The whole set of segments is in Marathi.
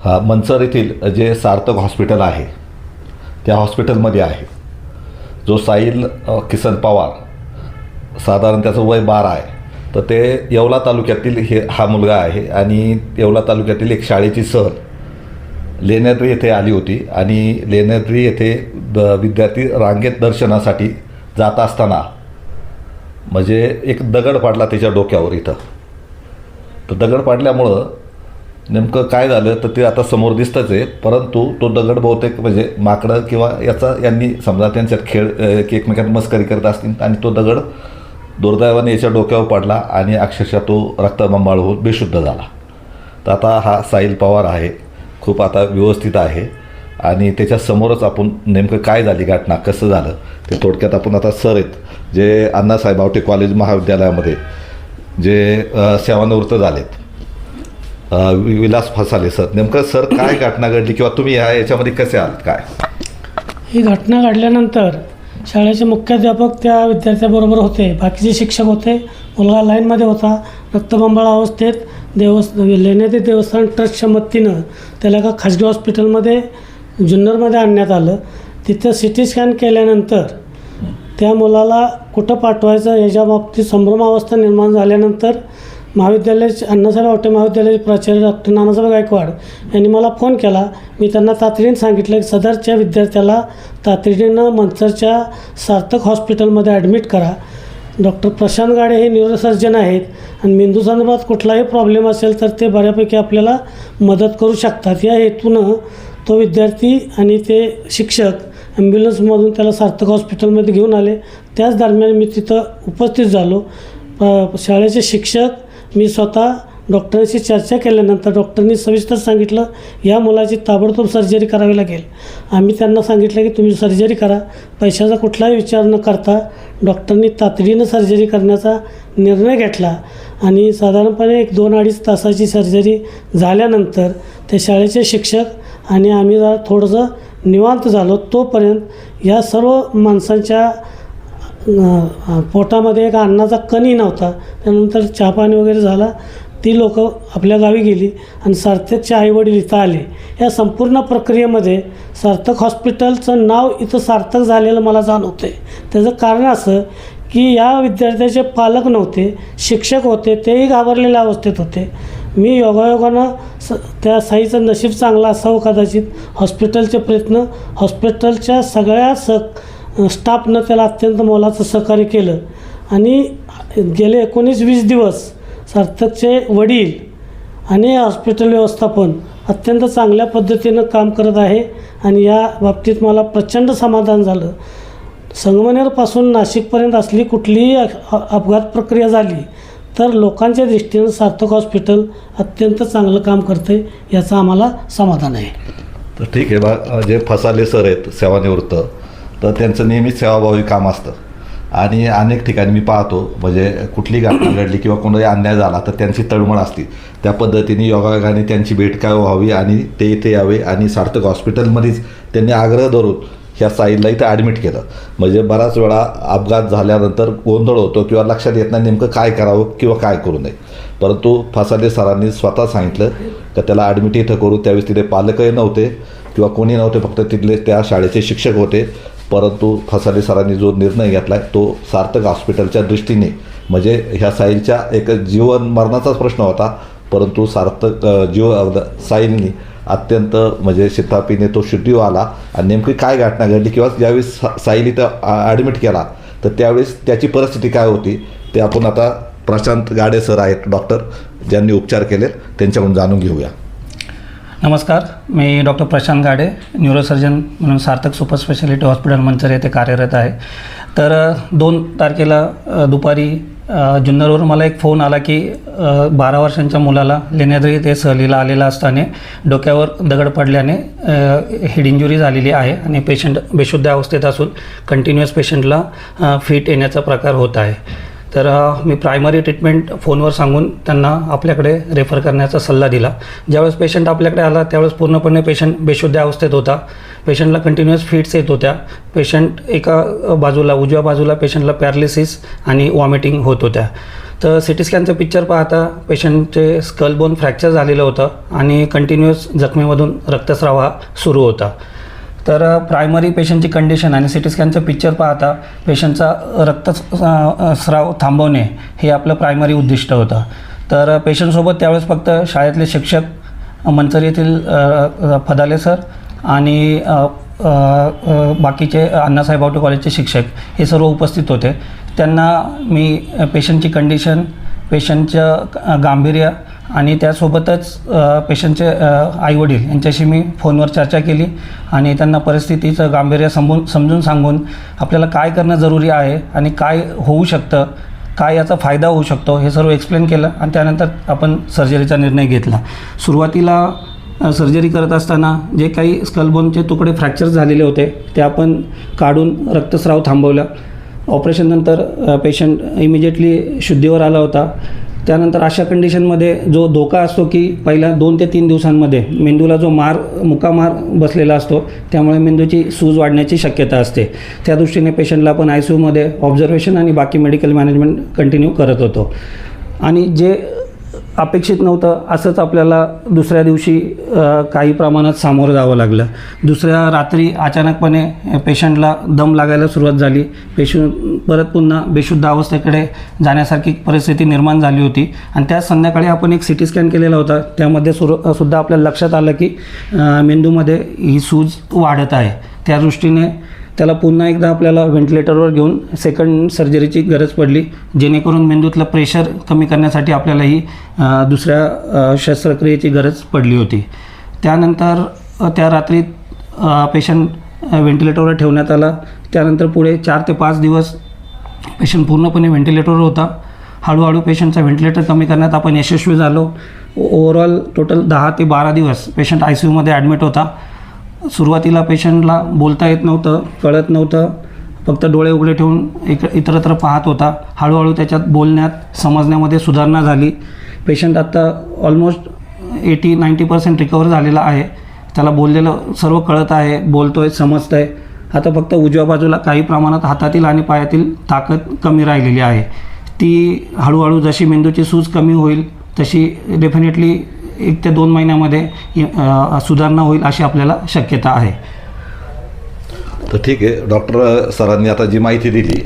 हा मंचर येथील जे सार्थक हॉस्पिटल आहे त्या हॉस्पिटलमध्ये आहे. जो साहिल किसन पवार साधारण त्याचं वय बारा आहे तर ते येवला तालुक्यातील हे हा मुलगा आहे आणि येवला तालुक्यातील एक शाळेची सहल लेण्याद्री येथे आली होती आणि लेण्याद्री येथे द विद्यार्थी रांगेत दर्शनासाठी जात असताना म्हणजे एक दगड पाडला त्याच्या डोक्यावर इथं. तर दगड पाडल्यामुळं नेमकं काय झालं तर ते आता समोर दिसतंच आहे परंतु तो दगड बहुतेक म्हणजे माकडं किंवा याचा यांनी समजा त्यांच्यात खेळ एक एकमेकांत मस्करी करत असतील आणि तो दगड दुर्दैवाने याच्या डोक्यावर पडला आणि अक्षरशः तो रक्तबंबाळ होऊन बेशुद्ध झाला. तर आता हा साहिल पवार आहे खूप आता व्यवस्थित आहे आणि त्याच्या समोरच आपण नेमकं काय झाली घटना कसं झालं ते थोडक्यात आपण आता सर आहेत जे अण्णासाहेब आवटे कॉलेज महाविद्यालयामध्ये जे सेवानिवृत्त झालेत. विलास फसाले सर. नेमकं सर काय घटना घडली किंवा तुम्ही ह्या याच्यामध्ये कसे आहात? काय? ही घटना घडल्यानंतर शाळेचे मुख्याध्यापक त्या विद्यार्थ्याबरोबर होते. बाकीचे शिक्षक होते. मुलगा लाईनमध्ये होता. रक्तबंबाळा अवस्थेत देवस्थ लेण्याचे देवस्थान ट्रस्टच्या मदतीनं त्याला एका खाजगी हॉस्पिटलमध्ये जुन्नरमध्ये आणण्यात आलं. तिथं सी टी स्कॅन केल्यानंतर त्या मुलाला कुठं पाठवायचं याच्या बाबतीत संभ्रमावस्था निर्माण झाल्यानंतर महाविद्यालयाचे अण्णासाहेब आवटे महाविद्यालयाचे प्राचार्य डॉक्टर नानासाहेब गायकवाड यांनी मला फोन केला. मी त्यांना तातडीने सांगितलं की सदरच्या विद्यार्थ्याला तातडीनं मंचरच्या सार्थक हॉस्पिटलमध्ये ॲडमिट करा. डॉक्टर प्रशांत गाडे हे न्यूरोसर्जन आहेत आणि मेंदू संदर्भात कुठलाही प्रॉब्लेम असेल तर ते बऱ्यापैकी आपल्याला मदत करू शकतात. या हेतूनं तो विद्यार्थी आणि ते शिक्षक ॲम्ब्युलन्समधून त्याला सार्थक हॉस्पिटलमध्ये घेऊन आले. त्याच दरम्यान मी तिथं उपस्थित झालो. शाळेचे शिक्षक मी स्वतः डॉक्टरांशी चर्चा केल्यानंतर डॉक्टरनी सविस्तर सांगितलं या मुलाची ताबडतोब सर्जरी करावी लागेल. आम्ही त्यांना सांगितलं की तुम्ही सर्जरी करा. पैशाचा कुठलाही विचार न करता डॉक्टरनी तातडीनं सर्जरी करण्याचा निर्णय घेतला आणि साधारणपणे एक दोन अडीच तासाची सर्जरी झाल्यानंतर ते शाळेचे शिक्षक आणि आम्ही जरा थोडंसं निवांत झालो तोपर्यंत या सर्व माणसांच्या पोटामध्ये एक अन्नाचा कणी नव्हता. त्यानंतर चहा पाणी वगैरे झाला. ती लोकं आपल्या गावी गेली आणि सार्थकचे आईवडील इथं आले. या संपूर्ण प्रक्रियेमध्ये सार्थक हॉस्पिटलचं नाव इथं सार्थक झालेलं मला जाणवतं आहे त्याचं कारण असं की या विद्यार्थ्याचे पालक नव्हते शिक्षक होते तेही घाबरलेल्या अवस्थेत होते. मी योगायोगानं स त्या साईचं नशीब चांगलं असावं कदाचित. हॉस्पिटलचे प्रयत्न हॉस्पिटलच्या सगळ्या स स्टाफनं त्याला अत्यंत मोलाचं सहकार्य केलं. आणि गेले एकोणीस वीस दिवस सार्थकचे वडील आणि हॉस्पिटल व्यवस्थापन अत्यंत चांगल्या पद्धतीनं काम करत आहे आणि या बाबतीत मला प्रचंड समाधान झालं. संगमनेरपासून नाशिकपर्यंत असली कुठलीही अपघात प्रक्रिया झाली तर लोकांच्या दृष्टीनं सार्थक हॉस्पिटल अत्यंत चांगलं काम करते याचं आम्हाला समाधान आहे. तर ठीक आहे बा जे फसाले सर आहेत सेवानिवृत्त तर त्यांचं नेहमीच सेवाभावी काम असतं. आणि अनेक ठिकाणी मी पाहतो म्हणजे कुठली घटना घडली किंवा कोणाही अन्याय झाला तर त्यांची तळमळ असते. त्या पद्धतीने योगायोगाने त्यांची भेट काय व्हावी आणि ते इथे यावे आणि सार्थक हॉस्पिटलमध्येच त्यांनी आग्रह धरून ह्या साईडला इथं ॲडमिट केलं. म्हणजे बराच वेळा अपघात झाल्यानंतर गोंधळ होतो किंवा लक्षात येत नाही नेमकं काय करावं किंवा काय करू नये. परंतु फसादे सरांनी स्वतः सांगितलं का त्याला ॲडमिट इथं करू त्यावेळेस तिथे पालकही नव्हते किंवा कोणी नव्हते फक्त तिथले त्या शाळेचे शिक्षक होते. परंतु फसाले सरांनी जो निर्णय घेतला आहे तो सार्थक हॉस्पिटलच्या दृष्टीने. म्हणजे ह्या साईलच्या एक जीवन मरणाचाच प्रश्न होता परंतु सार्थक जीव साईलनी अत्यंत म्हणजे शितापीने तो शुद्धीवर आला आणि नेमकी काय घटना घडली किंवा ज्यावेळेस सा साईली तर ॲडमिट केला तर त्यावेळेस त्याची परिस्थिती काय होती ते आपण आता प्रशांत गाडे सर आहेत डॉक्टर ज्यांनी उपचार केले त्यांच्याकडून जाणून घेऊया. नमस्कार मी डॉक्टर प्रशांत गाडे न्यूरोसर्जन म्हणून Sarthak super speciality hospital Manchar येथे कार्यरत आहे. तर दोन तारखेला दुपारी अ, जुन्नरवरून मला एक फोन आला की बारा वर्षांच्या मुलाला लेण्याद्री ते सहलीला आलेला असताना डोक्यावर दगड पडल्याने हेड इंजुरी झालेली आहे आणि पेशंट बेशुद्ध अवस्थेत असून कंटिन्युअस पेशंटला फिट येण्याचा प्रकार होत आहे. तर मी प्रायमरी ट्रीटमेंट फोनवर सांगून त्यांना आपल्याकडे रेफर करण्याचा सल्ला दिला. ज्यावेळेस पेशंट आपल्याकडे आला त्यावेळेस पूर्णपणे पेशंट बेशुद्ध अवस्थेत होता. पेशंटला कंटिन्युअस फिट्स येत होत्या. पेशंट एका बाजूला उजव्या बाजूला पेशंटला पॅरालिसिस आणि वॉमिटिंग होत होत्या. तर सी टी स्कॅनचं पिक्चर पाहता पेशंटचे स्कल बोन फ्रॅक्चर झालेलं होतं आणि कंटिन्युअस जखमेमधून रक्तस्राव हा सुरू होता. तर प्रायमरी पेशंटची कंडिशन आणि सी टी स्कॅनचं पिक्चर पाहता पेशंटचा रक्त स्राव थांबवणे हे आपलं प्रायमरी उद्दिष्ट होतं. तर पेशंटसोबत त्यावेळेस फक्त शाळेतले शिक्षक मंचर येथील फदाले सर आणि बाकीचे अण्णासाहेब आवटे कॉलेजचे शिक्षक हे सर्व उपस्थित होते. त्यांना मी पेशंटची कंडिशन पेशंटचं गांभीर्य आणि त्यासोबतच पेशंटचे आईवडील यांच्याशी मी फोनवर चर्चा केली आणि त्यांना परिस्थितीचं गांभीर्य समजून समजून सांगून आपल्याला काय करणं जरुरी आहे आणि काय होऊ शकतं काय याचा फायदा होऊ शकतो हे सर्व एक्सप्लेन केलं आणि त्यानंतर आपण सर्जरीचा निर्णय घेतला. सुरुवातीला सर्जरी करत असताना जे काही स्कलबोनचे तुकडे फ्रॅक्चर झालेले होते ते आपण काढून रक्तस्राव थांबवला. ऑपरेशननंतर पेशंट इमिजिएटली शुद्धीवर आला होता. त्यानंतर अशा कंडिशनमध्ये जो धोका असतो की पहिल्या दोन ते तीन दिवसांमध्ये मेंदूला जो मार मुकामार बसलेला असतो त्यामुळे मेंदूची सूज वाढण्याची शक्यता असते. त्या दृष्टीने पेशंटला आपण आय सी यूमध्ये ऑब्झर्वेशन आणि बाकी मेडिकल मॅनेजमेंट कंटिन्यू करत होतो. आणि जे अपेक्षित नव्हतं. असंच आपल्याला दुसऱ्या दिवशी काही प्रमाणात सामोरं जावं लागलं. दुसऱ्या रात्री अचानकपणे पेशंटला दम लागायला सुरुवात झाली. पेशंट परत पुन्हा बेशुद्ध अवस्थेकडे जाण्यासारखी परिस्थिती निर्माण झाली होती. आणि त्या संध्याकाळी आपण एक सी टी स्कॅन केलेला होता. त्यामध्ये सुरू सुद्धा आपल्या लक्षात आलं की मेंदूमध्ये ही सूज वाढत आहे. त्या दृष्टीने त्याला पुन्हा एकदा आपल्याला व्हेंटिलेटरवर घेऊन सेकंड सर्जरीची गरज पडली. जेणेकरून मेंदूतलं प्रेशर कमी करण्यासाठी आपल्याला ही दुसऱ्या शस्त्रक्रियेची गरज पडली होती. त्यानंतर त्या रात्री पेशंट व्हेंटिलेटरवर ठेवण्यात आला. त्यानंतर पुढे चार ते पाच दिवस पेशंट पूर्णपणे व्हेंटिलेटरवर होता. हळूहळू पेशंटचा व्हेंटिलेटर कमी करण्यात आपण यशस्वी झालो. ओव्हरऑल टोटल दहा ते बारा दिवस पेशंट आय सी यूमध्ये ॲडमिट होता. सुरुवातीला पेशंटला बोलता येत नव्हतं कळत नव्हतं. फक्त डोळे उघडे ठेवून एक इतरत्र पाहत होता. हळूहळू त्याच्यात बोलण्यात समजण्यामध्ये सुधारणा झाली. पेशंट आत्ता almost eighty ninety percent recover झालेला आहे. त्याला बोललेलं सर्व कळत आहे बोलतो आहे समजतं आहे आता फक्त उजव्या बाजूला काही प्रमाणात हातातील आणि पायातील ताकद कमी राहिलेली आहे. ती हळूहळू जशी मेंदूची सूज कमी होईल तशी डेफिनेटली एक ते दोन महिन्यामध्ये सुधारणा होईल अशी आपल्याला शक्यता आहे. तर ठीक आहे डॉक्टर सरांनी आता जी माहिती दिली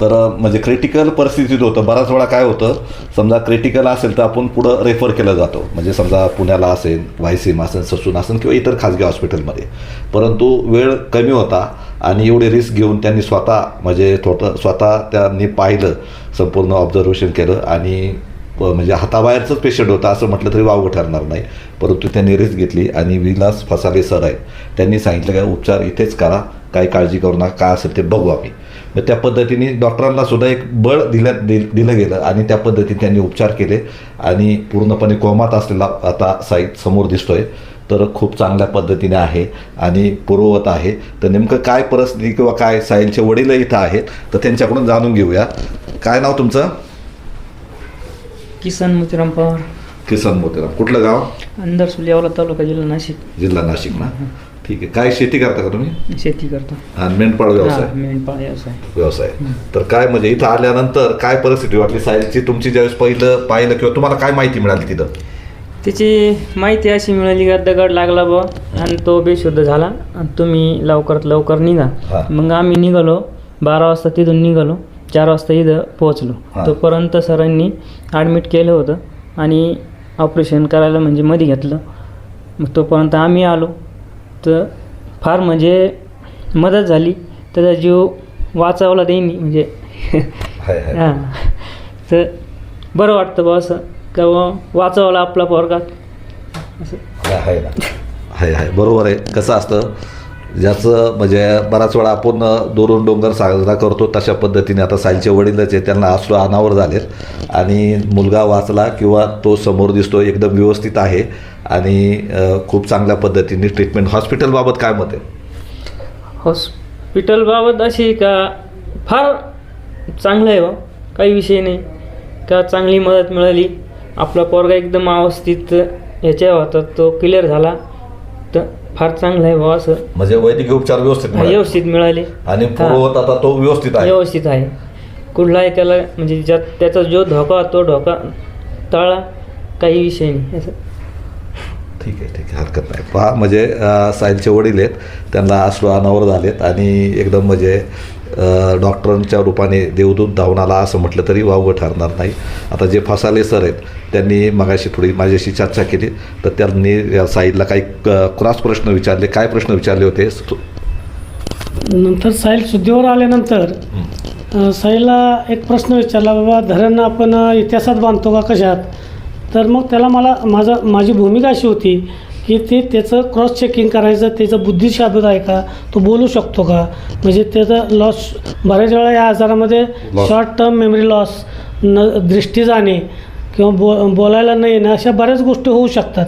तर म्हणजे क्रिटिकल परिस्थितीत होतं. बराच वेळा काय होतं समजा क्रिटिकल असेल तर आपण पुढं रेफर केलं जातो. म्हणजे समजा पुण्याला असेल वायसीम असेल ससून असेल किंवा इतर खाजगी हॉस्पिटलमध्ये परंतु वेळ कमी होता आणि एवढी रिस्क घेऊन त्यांनी स्वतः म्हणजे थोडं स्वतः त्यांनी पाहिलं संपूर्ण ऑब्झर्वेशन केलं आणि प- म्हणजे हाताबाहेरचंच पेशंट होता असं म्हटलं तरी वावगं ठरणार नाही. परंतु त्यांनी रिस्क घेतली आणि विलास फसाले सर आहेत. त्यांनी सांगितलं काय उपचार इथेच करा काही काळजी करू नका काय असेल ते बघू आम्ही. मग त्या पद्धतीने डॉक्टरांना सुद्धा एक बळ दिलं दिल दिलं गेलं आणि त्या पद्धतीने त्यांनी उपचार केले आणि पूर्णपणे कोमात असलेला आता साईट समोर दिसतोय. तर खूप चांगल्या पद्धतीने आहे आणि पूर्ववत आहे. तर नेमकं काय परिस्थिती किंवा काय साहिलचे वडील इथं आहेत तर त्यांच्याकडून जाणून घेऊया. काय नाव तुमचं? किसन मोतीराम पवार किसन मोतेराम. कुठलं गाव? अंदर सुलियावला तालुका जिल्हा नाशिक. जिल्हा नाशिक ना? ठीक आहे. काय शेती करता का तुम्ही? शेती करतो. आणि मेंढपाळ व्यवसाय. हा, मेंढपाळ व्यवसाय. व्यवसाय. तर काय म्हणजे इथं आल्यानंतर काय परिस्थिती वाटली? सायन्सची तुमची ज्यावेळेस पहिलं पाहिलं किंवा तुम्हाला काय माहिती मिळाली तिथं? त्याची माहिती अशी मिळाली का दगड लागला बा आणि तो बेशुद्ध झाला. आणि तुम्ही लवकरात लवकर निघा. हा. मग आम्ही निघालो. बारा वाजता तिथून निघालो. चार वाजता इथं पोहोचलो. तोपर्यंत सरांनी ॲडमिट केलं होतं आणि ऑपरेशन करायला म्हणजे मध्ये घेतलं. मग तोपर्यंत आम्ही आलो. तर फार म्हणजे मदत झाली. त्याचा जीव वाचवला त्यांनी. म्हणजे हां. तर बरं वाटतं बा असं. का वाचवला आपला पोरगा. असं. हाय हाय. बरोबर आहे. कसं असतं ज्याचं म्हणजे बराच वेळा आपण दोरून डोंगर साजरा करतो तशा पद्धतीने. आता साईलचे वडीलच आहे त्यांना अश्रू अनावर झालेत. आणि मुलगा वाचला किंवा तो समोर दिसतो एकदम व्यवस्थित आहे. आणि खूप चांगल्या पद्धतीने ट्रीटमेंट हॉस्पिटलबाबत काय मत आहे? हॉस्पिटलबाबत अशी का फार चांगलं आहे बा काही विषय नाही. का चांगली मदत मिळाली. आपला पोरगा एकदम अवस्थित ह्याच्या होता तो क्लिअर झाला. तर फार चांगलं आहे बा असं. म्हणजे वैद्यकीय उपचार व्यवस्थित मिळाले. व्यवस्थित मिळाले. आणि पूर्ववत आता तो व्यवस्थित आहे. व्यवस्थित आहे. कुठलाही त्याला म्हणजे ज्यात त्याचा जो धोका तो धोका टळला काही विषय नाही. असं. ठीक आहे ठीक आहे. हरकत नाही. पहा म्हणजे अ, साहिलचे वडील आहेत. त्यांना अश्रू अनावर झालेत आणि एकदम म्हणजे डॉक्टरांच्या रूपाने देवदूत धावून आला असं म्हटलं तरी वावगं ठरणार नाही. आता जे फसाले सर आहेत त्यांनी मगाशी थोडी माझ्याशी चर्चा केली. तर त्यांनी या साहिलला काही क्रॉस प्रश्न विचारले. काय प्रश्न विचारले होते? नंतर साहिल शुद्धीवर आल्यानंतर साईला एक प्रश्न विचारला बाबा धरण आपण इतिहासात बांधतो का कशात? तर मग त्याला मला माझा माझी भूमिका अशी होती की ते त्याचं क्रॉस चेकिंग करायचं त्याचं बुद्धिशाबत आहे का तो बोलू शकतो का? म्हणजे त्याचं लॉस बऱ्याच वेळा या आजारामध्ये. शॉर्ट टर्म मेमरी लॉस न दृष्टी जाणे किंवा बो बोलायला न येणं अशा बऱ्याच गोष्टी होऊ शकतात.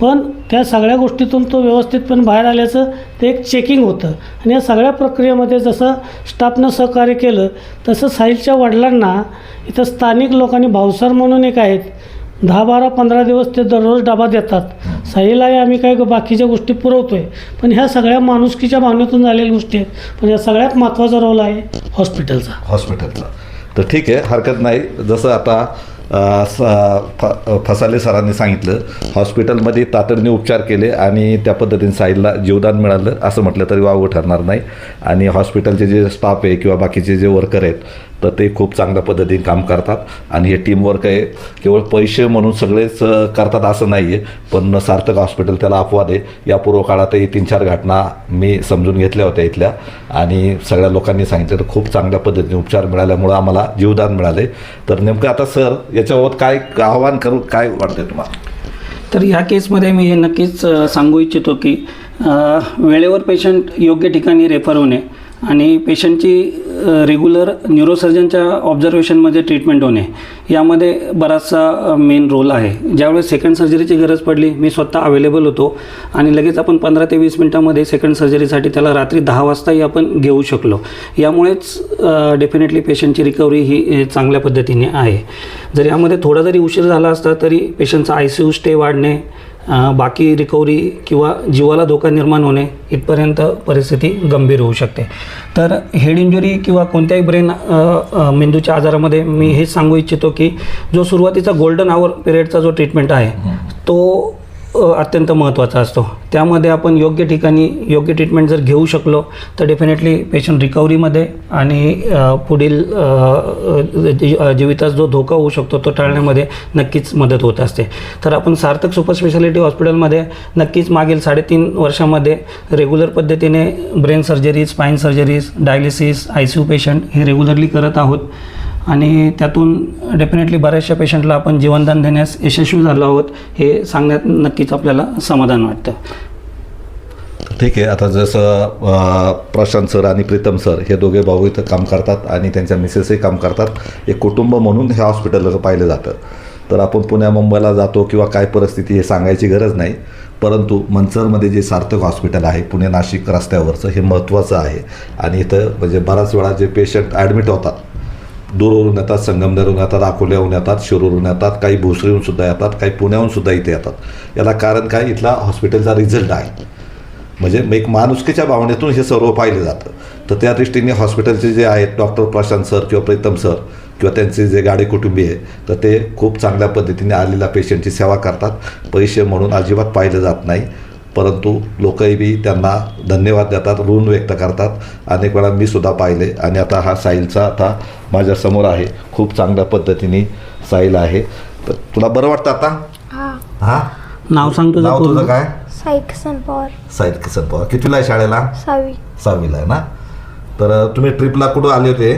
पण त्या सगळ्या गोष्टीतून तो व्यवस्थितपणे बाहेर आल्याचं ते एक चेकिंग होतं. आणि या सगळ्या प्रक्रियेमध्ये जसं स्टाफनं सहकार्य केलं तसं साहिलच्या वडिलांना इथं स्थानिक लोकांनी भावसार म्हणून एक आहेत दहा बारा पंधरा दिवस ते दररोज डबा देतात. साईलाही आम्ही काय बाकीच्या गोष्टी पुरवतो आहे पण ह्या सगळ्या माणुसकीच्या भावनेतून झालेल्या गोष्टी आहेत. पण या सगळ्यात महत्त्वाचा रोल आहे हॉस्पिटलचा. हॉस्पिटलचा. तर ठीक आहे हरकत नाही. जसं आता स फ फसाले सरांनी सांगितलं हॉस्पिटलमध्ये तातडीने उपचार केले आणि त्या पद्धतीने साईडला जीवदान मिळालं असं म्हटलं तरी वावं ठरणार नाही. आणि हॉस्पिटलचे जे स्टाफ आहे किंवा बाकीचे जे वर्कर आहेत तर ते खूप चांगल्या पद्धतीने काम करतात. आणि हे टीमवर्क आहे. केवळ पैसे म्हणून सगळेच करतात असं नाही आहे पण सार्थक हॉस्पिटल त्याला अपवाद आहे. यापूर्व काळातही तीन चार घटना मी समजून घेतल्या होत्या इथल्या. आणि सगळ्या लोकांनी सांगितलं तर खूप चांगल्या पद्धतीने उपचार मिळाल्यामुळं आम्हाला जीवदान मिळाले तर नेमकं आता सर याच्याबाबत काय आव्हान करू काय वाटतं तुम्हाला? तर ह्या केसमध्ये मी हे नक्कीच सांगू इच्छितो की वेळेवर पेशंट योग्य ठिकाणी रेफर होणे आणि पेशंटची रेग्युलर न्यूरोसर्जनच्या ऑब्झर्वेशनमध्ये ट्रीटमेंट होणे यामध्ये बराचसा मेन रोल आहे. ज्यावेळेस सेकंड सर्जरीची गरज पडली मी स्वतः अवेलेबल होतो आणि लगेच आपण पंधरा ते वीस मिनटामध्ये सेकंड सर्जरीसाठी त्याला रात्री दहा वाजताही आपण घेऊ शकलो. यामुळेच डेफिनेटली पेशंटची रिकव्हरी ही चांगल्या पद्धतीने आहे. जर यामध्ये थोडा जरी उशीर झाला असता तरी पेशंटचा आय सी यू स्टे वाढणे बाकी रिकव्हरी किंवा जीवाला धोका निर्माण होणे इथपर्यंत परिस्थिती गंभीर होऊ शकते. तर हेड इंजुरी किंवा कोणत्याही ब्रेन मेंदूच्या आजारामध्ये मी हेच सांगू इच्छितो की जो सुरुवातीचा गोल्डन आवर पिरियडचा जो ट्रीटमेंट आहे तो अत्यंत महत्त्वाचा असतो. त्यामध्ये आपण योग्य ठिकाणी योग्य ट्रीटमेंट जर घेऊ शकलो तर डेफिनेटली पेशंट रिकव्हरीमध्ये आणि पुढील जी- जीवितास जो धोका होऊ शकतो तो टाळण्यामध्ये नक्कीच मदत होत असते. तर आपण सार्थक सुपर स्पेशालिटी हॉस्पिटलमध्ये नक्कीच मागील साडेतीन वर्षामध्ये रेग्युलर पद्धतीने brain surgeries spine surgeries dialysis I C U patient हे रेग्युलरली करत आहोत. आणि त्यातून डेफिनेटली बऱ्याचशा पेशंटला आपण जीवनदान देण्यास यशस्वी झालो आहोत हे सांगण्यात नक्कीच आपल्याला समाधान वाटतं. ठीक आहे आता जसं प्रशांत सर आणि प्रीतम सर हे दोघे भाऊ इथं काम करतात आणि त्यांच्या मिसेसही काम करतात. एक कुटुंब म्हणून हे हॉस्पिटल पाहिलं जातं. तर आपण पुण्या मुंबईला जातो किंवा काय परिस्थिती हे सांगायची गरज नाही. परंतु मंचरमध्ये जे सार्थक हॉस्पिटल आहे पुणे नाशिक रस्त्यावरचं हे महत्त्वाचं आहे. आणि इथं म्हणजे बराच वेळा जे पेशंट ॲडमिट होतात दूरवरून येतात संगमनेरहून येतात अकोल्याहून येतात शिरूरहून येतात काही भोसरीहून सुद्धा येतात काही पुण्याहून सुद्धा इथे येतात. याला कारण काय? इथला हॉस्पिटलचा रिझल्ट आहे. म्हणजे एक माणुसकीच्या भावनेतून हे सर्व पाहिलं जातं. तर त्या दृष्टीने हॉस्पिटलचे जे आहेत डॉक्टर प्रशांत सर किंवा प्रीतम सर किंवा त्यांचे जे गाडे कुटुंबी आहे तर ते खूप चांगल्या पद्धतीने आलेल्या पेशंटची सेवा करतात. पैसे म्हणून अजिबात पाहिलं जात नाही. परंतु लोकही बी त्यांना धन्यवाद देतात ऋण व्यक्त करतात. अनेक वेळा मी सुद्धा पाहिले आणि आता हा साहिलचा आता माझ्यासमोर आहे. खूप चांगल्या पद्धतीने साहिल आहे. तर तुला बरं वाटतं आता? हा. हां? नाव सांग तुझं नाव तुझं. काय? साई किसन पवार. साहिल किसन पवार. कितवीला आहे शाळेला? सहावी. सहावीला आहे ना? तर तुम्ही ट्रिपला कुठं आले होते?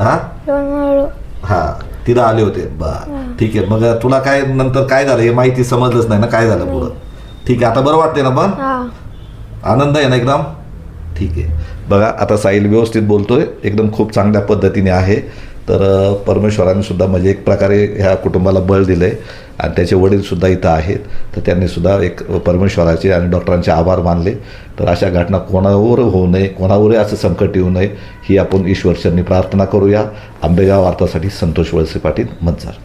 हां? हां. तिथं आले होते. बा. ठीक आहे. मग तुला काय नंतर काय झालं? हे माहिती समजलंच नाही ना. काय झालं पुढं? ठीक आहे आता बरं वाटते ना पण? आनंद आहे ना एकदम? ठीक आहे. बघा आता साहिल व्यवस्थित बोलतोय एकदम खूप चांगल्या पद्धतीने आहे. तर परमेश्वराने सुद्धा म्हणजे एक प्रकारे ह्या कुटुंबाला बळ दिलं आहे आणि त्याचे वडीलसुद्धा इथं आहेत. तर त्यांनी सुद्धा एक परमेश्वराचे आणि डॉक्टरांचे आभार मानले. तर अशा घटना कोणावर होऊ नये कोणावरही असं संकट येऊ नये ही आपण ईश्वरचरणी प्रार्थना करूया. आंबेगाव वार्तासाठी संतोष वळसे पाटील मंचार